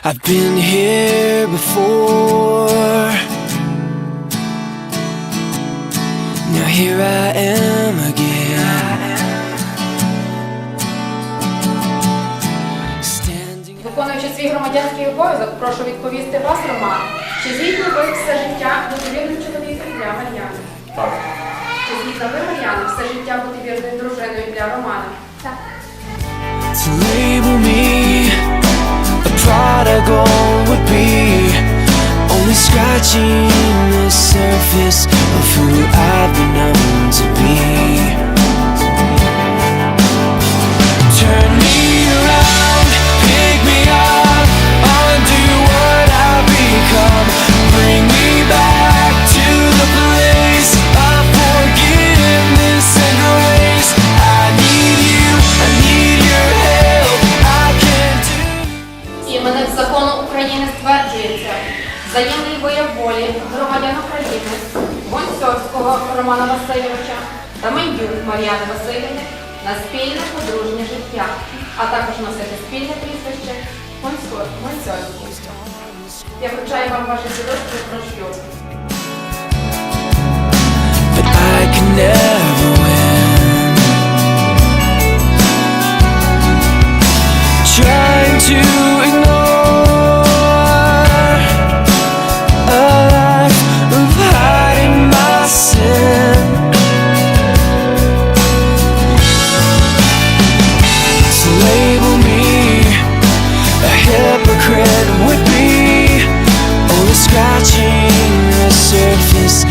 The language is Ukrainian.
I've been here before. Now here I am again. Standing. Виконуючи свій громадянський обов'язок, прошу відповісти вас, Роман. Чи згідно ви все життя бути вірним чоловіком для Мар'яни? Так. Чи згідно ви, Мар'яна, все життя бути вірною дружиною для Романа? Так. con взаємний вияв волі громадян України Гонцовського Романа Васильовича та Мендюк Мар'яни Васильівни на спільне подружнє життя, а також носити спільне прізвище Гонцовський. Я вручаю вам ваше свідоцтво про шлюб. Trying to hypocrite would be only scratching the surface